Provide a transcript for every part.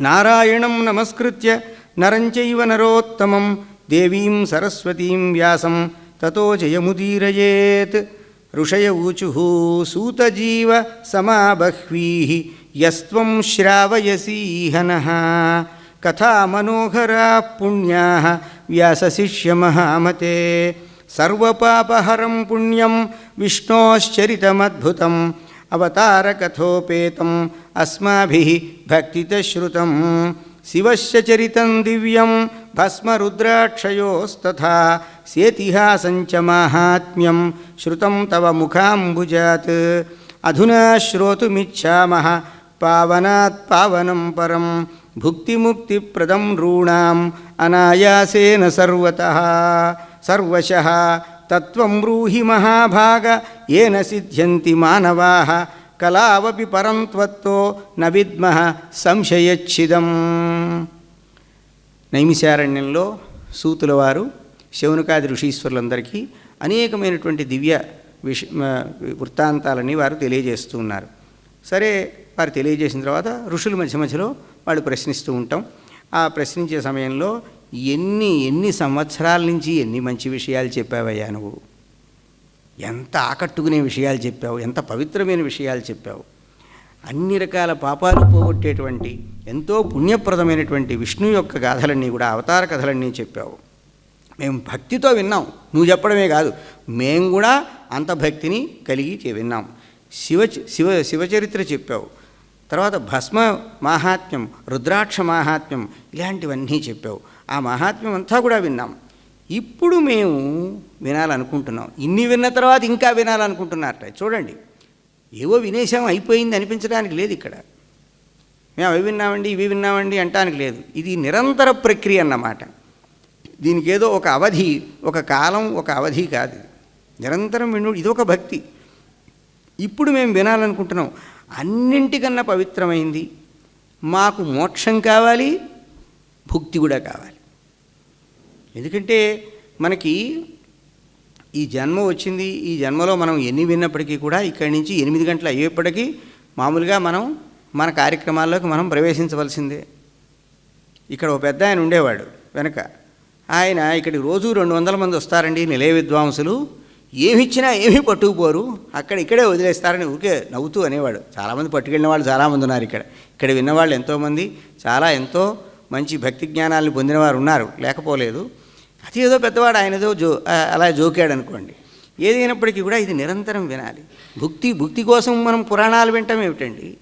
నారాయణం నమస్కృత్య నరంచైవ నరోత్తమం దేవీం సరస్వతీం వ్యాసం తతో జయముదీరయేత్. ఋషయ ఊచు సూతజీవ సమాబహ్వీ. యస్వం శ్రావయసీహన కథా మనోహరా పుణ్యా వ్యాసశిష్యమహామతే సర్వపాపహరం పుణ్యం విష్ణోశ్చరితమద్భుతం. अवतारकथोपेतम् अस्माभिः भक्तितश्रुतं चरित दिव्य भस्म भस्मरुद्राक्षयोस्तथा सेतिहास महात्म्यम श्रुत तव मुखाम्बुजात्। अधुना श्रोतमीछा पावना पावन परम। भुक्ति मुक्ति प्रदम नॄणाम् अनायासेन सर्वतः। सर्वशः తత్వం బ్రూహి మహాభాగ ఏన సిద్ధ్యంతి మానవాः కళావపి పరంత్వత్తో న విద్మః సంశయచ్చిదం నైమిశారణ్యంలో సూతుల వారు శౌనకాది ఋషీశ్వరులందరికీ అనేకమైనటువంటి దివ్య విష వృత్తాంతాలని వారు తెలియజేస్తూ ఉన్నారు. సరే వారు తెలియజేసిన తర్వాత ఋషుల మధ్య మధ్యలో వాళ్ళు ప్రశ్నిస్తూ ఉంటాం. ఆ ప్రశ్నించే సమయంలో ఎన్ని ఎన్ని సంవత్సరాల నుంచి ఎన్ని మంచి విషయాలు చెప్పావయ్యా నువ్వు? ఎంత ఆకట్టుకునే విషయాలు చెప్పావు? ఎంత పవిత్రమైన విషయాలు చెప్పావు? అన్ని రకాల పాపాలు పోగొట్టేటువంటి ఎంతో పుణ్యప్రదమైనటువంటి విష్ణు యొక్క గాథలన్నీ కూడా అవతార కథలన్నీ చెప్పావు. మేము భక్తితో విన్నాం. నువ్వు చెప్పడమే కాదు. మేము కూడా అంత భక్తిని కలిగి విన్నాం. శివ శివ శివచరిత్ర చెప్పావు. తర్వాత భస్మ మాహాత్మ్యం రుద్రాక్ష మాహాత్మ్యం ఇలాంటివన్నీ చెప్పావు. ఆ మహాత్మ్యం అంతా కూడా విన్నాం. ఇప్పుడు మేము వినాలనుకుంటున్నాం. ఇన్ని విన్న తర్వాత ఇంకా వినాలనుకుంటున్నారట. చూడండి. ఏవో వినేశాం అయిపోయింది అనిపించడానికి లేదు ఇక్కడ. మేము అవి విన్నామండి ఇవి విన్నామండి అంటానికి లేదు. ఇది నిరంతర ప్రక్రియ అన్నమాట. దీనికి ఏదో ఒక అవధి ఒక కాలం ఒక అవధి కాదు. నిరంతరం విను ఇది ఒక భక్తి. ఇప్పుడు మేము వినాలనుకుంటున్నాం. అన్నింటికన్నా పవిత్రమైంది మాకు మోక్షం కావాలి భుక్తి కూడా కావాలి. ఎందుకంటే మనకి ఈ జన్మ వచ్చింది ఈ జన్మలో మనం ఎన్ని విన్నప్పటికీ కూడా ఇక్కడి నుంచి ఎనిమిది గంటలు అయ్యేప్పటికీ మామూలుగా మనం మన కార్యక్రమాల్లోకి మనం ప్రవేశించవలసిందే. ఇక్కడ ఒక పెద్ద ఆయన ఉండేవాడు వెనక. ఆయన ఇక్కడికి రోజు రెండు వందల మంది వస్తారండి నిలయ విద్వాంసులు. ఏమిచ్చినా ఏమీ పట్టుకుపోరు. అక్కడ ఇక్కడే వదిలేస్తారని ఊరికే నవ్వుతూ అనేవాడు. చాలామంది పట్టుకెళ్ళిన వాళ్ళు చాలామంది ఉన్నారు ఇక్కడ. ఇక్కడ విన్నవాళ్ళు ఎంతోమంది చాలా ఎంతో మంచి భక్తి జ్ఞానాలను పొందినవారు ఉన్నారు. లేకపోలేదు. అది ఏదో పెద్దవాడు ఆయన ఏదో జో అలా జోకాడు అనుకోండి. ఏదైనప్పటికీ కూడా ఇది నిరంతరం వినాలి. భుక్తి భుక్తి కోసం మనం పురాణాలు వింటాం ఏమిటండి?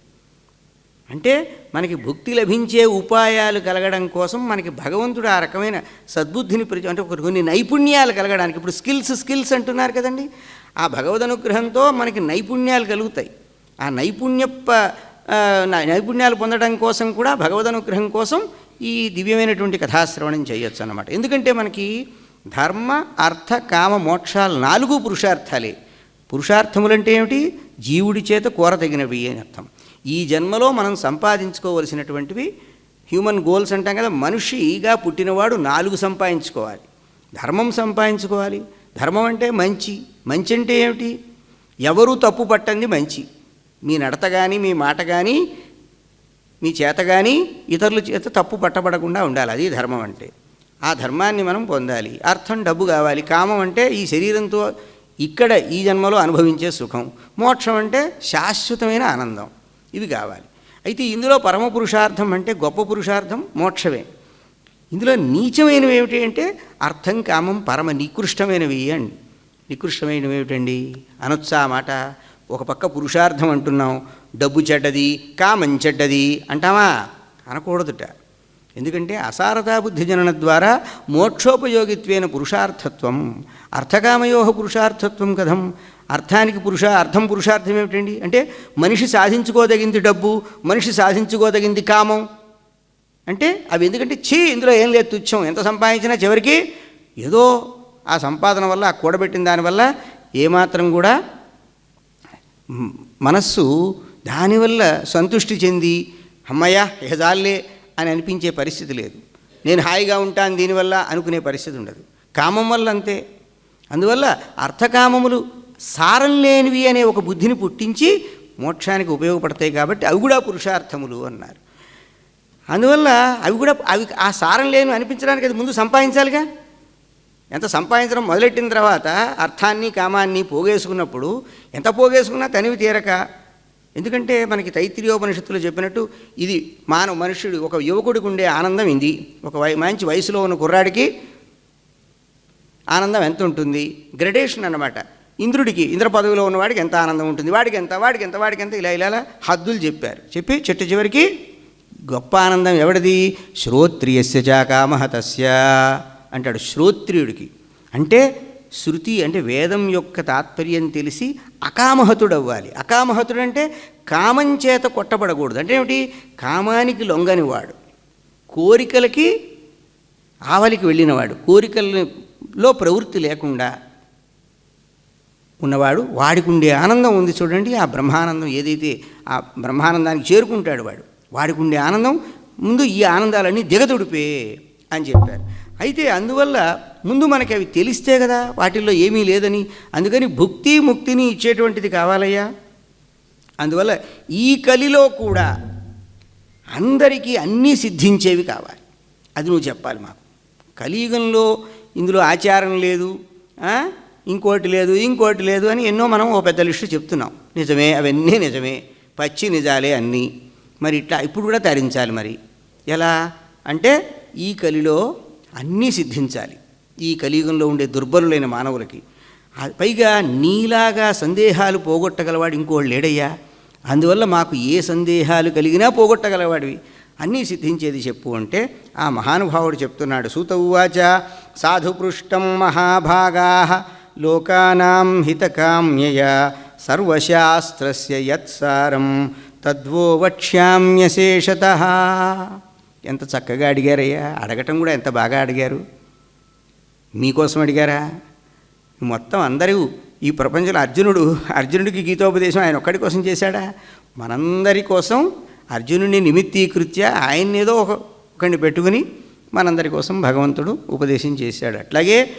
అంటే మనకి భుక్తి లభించే ఉపాయాలు కలగడం కోసం మనకి భగవంతుడు ఆ రకమైన సద్బుద్ధిని ప్రతి అంటే ఒక కొన్ని నైపుణ్యాలు కలగడానికి ఇప్పుడు స్కిల్స్ స్కిల్స్ అంటున్నారు కదండి. ఆ భగవద్ అనుగ్రహంతో మనకి నైపుణ్యాలు కలుగుతాయి. ఆ నైపుణ్య ప- నైపుణ్యాలు పొందడం కోసం కూడా భగవద్ అనుగ్రహం కోసం ఈ దివ్యమైనటువంటి కథాశ్రవణం చేయొచ్చు అన్నమాట. ఎందుకంటే మనకి ధర్మ అర్థ కామ మోక్షాలు నాలుగు పురుషార్థాలే. పురుషార్థములంటే ఏమిటి? జీవుడి చేత కోరదగినవి అని అర్థం. ఈ జన్మలో మనం సంపాదించుకోవలసినటువంటివి హ్యూమన్ గోల్స్ అంటాం కదా మనిషిగా పుట్టినవాడు నాలుగు సంపాదించుకోవాలి. ధర్మం సంపాదించుకోవాలి. ధర్మం అంటే మంచి. మంచి అంటే ఏమిటి? ఎవరు తప్పు పట్టంది మంచి. మీ నడత కానీ మీ మాట కానీ మీ చేత కానీ ఇతరుల చేత తప్పు పట్టబడకుండా ఉండాలి. అది ధర్మం అంటే. ఆ ధర్మాన్ని మనం పొందాలి. అర్థం డబ్బు కావాలి. కామం అంటే ఈ శరీరంతో ఇక్కడ ఈ జన్మలో అనుభవించే సుఖం. మోక్షం అంటే శాశ్వతమైన ఆనందం. ఇవి కావాలి. అయితే ఇందులో పరమ పురుషార్థం అంటే గొప్ప పురుషార్థం మోక్షమే. ఇందులో నీచమైనవి ఏమిటి అంటే అర్థం కామం పరమ నికృష్టమైనవి అండి. నికృష్టమైనవి ఏమిటండి? అనొచ్చా మాట? ఒక పక్క పురుషార్థం అంటున్నాం. డబ్బు చెడ్డది కామం చెడ్డది అంటామా అనకూడదుట. ఎందుకంటే అసారతా బుద్ధి జనన ద్వారా మోక్షోపయోగిత్వేన పురుషార్థత్వం అర్థకామయో పురుషార్థత్వం కథం. అర్థానికి పురుష అర్థం పురుషార్థం ఏమిటండి? అంటే మనిషి సాధించుకోదగింది డబ్బు మనిషి సాధించుకోదగింది కామం. అంటే అవి ఎందుకంటే చీ ఇందులో ఏం లేదు తుచ్చం. ఎంత సంపాదించినా చివరికి ఏదో ఆ సంపాదన వల్ల ఆ కూడబెట్టిన దానివల్ల ఏమాత్రం కూడా మనస్సు దానివల్ల సంతృష్టి చెంది అమ్మయ్యా ఇక అని అనిపించే పరిస్థితి లేదు. నేను హాయిగా ఉంటాను దీనివల్ల అనుకునే పరిస్థితి ఉండదు. కామం వల్ల అంతే. అందువల్ల అర్థకామములు సారం లేనివి అనే ఒక బుద్ధిని పుట్టించి మోక్షానికి ఉపయోగపడతాయి కాబట్టి అవి కూడా పురుషార్థములు అన్నారు. అందువల్ల అవి కూడా అవి ఆ సారం లేని అనిపించడానికి అది ముందు సంపాదించాలిగా? ఎంత సంపాదించడం మొదలెట్టిన తర్వాత అర్థాన్ని కామాన్ని పోగేసుకున్నప్పుడు ఎంత పోగేసుకున్నా తనివి తీరక ఎందుకంటే మనకి తైత్రీయోపనిషత్తులో చెప్పినట్టు ఇది మానవ మనుష్యుడు ఒక యువకుడికి ఉండే ఆనందం ఇది. ఒక వై మంచి వయసులో ఉన్న కుర్రాడికి ఆనందం ఎంత ఉంటుంది? గ్రెడేషన్ అన్నమాట. ఇంద్రుడికి ఇంద్ర పదవిలో ఉన్నవాడికి ఎంత ఆనందం ఉంటుంది? వాడికి ఎంత వాడికి ఎంత వాడికి ఎంత? ఇలా ఇలా ఇలా హద్దులు చెప్పారు. చెప్పి చెట్టు చివరికి గొప్ప ఆనందం ఎవడిది? శ్రోత్రియస్య చాకామహ తస్య అంటాడు. శ్రోత్రియుడికి. అంటే శృతి అంటే వేదం యొక్క తాత్పర్యం తెలిసి అకామహతుడవ్వాలి. అకామహతుడు అంటే కామం చేత కొట్టబడకూడదు. అంటే ఏమిటి? కామానికి లొంగనివాడు. కోరికలకి ఆవలికి వెళ్ళినవాడు. కోరికలలో ప్రవృత్తి లేకుండా ఉన్నవాడు. వాడికి ఉండే ఆనందం ఉంది చూడండి. ఆ బ్రహ్మానందం ఏదైతే ఆ బ్రహ్మానందానికి చేరుకుంటాడు వాడు. వాడికి ఉండే ఆనందం ముందు ఈ ఆనందాలన్నీ దిగదుడిపే అని చెప్పారు. అయితే అందువల్ల ముందు మనకి అవి తెలిస్తే కదా వాటిల్లో ఏమీ లేదని. అందుకని భుక్తి ముక్తిని ఇచ్చేటువంటిది కావాలయ్యా. అందువల్ల ఈ కలిలో కూడా అందరికీ అన్నీ సిద్ధించేవి కావాలి. అది నువ్వు చెప్పాలి మాకు. కలియుగంలో ఇందులో ఆచారం లేదు ఇంకోటి లేదు ఇంకోటి లేదు అని ఎన్నో మనం ఓ పెద్ద లిస్టు చెప్తున్నాం. నిజమే అవన్నీ నిజమే పచ్చి నిజాలే అన్నీ. మరి ఇట్లా ఇప్పుడు కూడా తరించాలి మరి. ఎలా? అంటే ఈ కలిలో అన్నీ సిద్ధించాలి. ఈ కలియుగంలో ఉండే దుర్బలులైన మానవులకి. పైగా నీలాగా సందేహాలు పోగొట్టగలవాడు ఇంకోళ్ళు లేడయ్యా? అందువల్ల మాకు ఏ సందేహాలు కలిగినా పోగొట్టగలవాడివి. అన్నీ సిద్ధించేది చెప్పు అంటే ఆ మహానుభావుడు చెప్తున్నాడు సూత ఉవాచ సాధుపృష్టం మహాభాగా లోకానాం హితకామ్యయ సర్వశాస్త్రస్య యత్సారం తద్వో వక్ష్యామ్యశేషత. ఎంత చక్కగా అడిగారయ్యా? అడగటం కూడా ఎంత బాగా అడిగారు? మీకోసం అడిగారా? మొత్తం అందరూ ఈ ప్రపంచంలో అర్జునుడు అర్జునుడికి గీతోపదేశం ఆయన ఒక్కడి కోసం చేశాడా? మనందరి కోసం అర్జునుడిని నిమిత్తీకృత్య ఆయన్నేదో ఒక ఒకడిని పెట్టుకుని మనందరి కోసం భగవంతుడు ఉపదేశం చేశాడు. అట్లాగే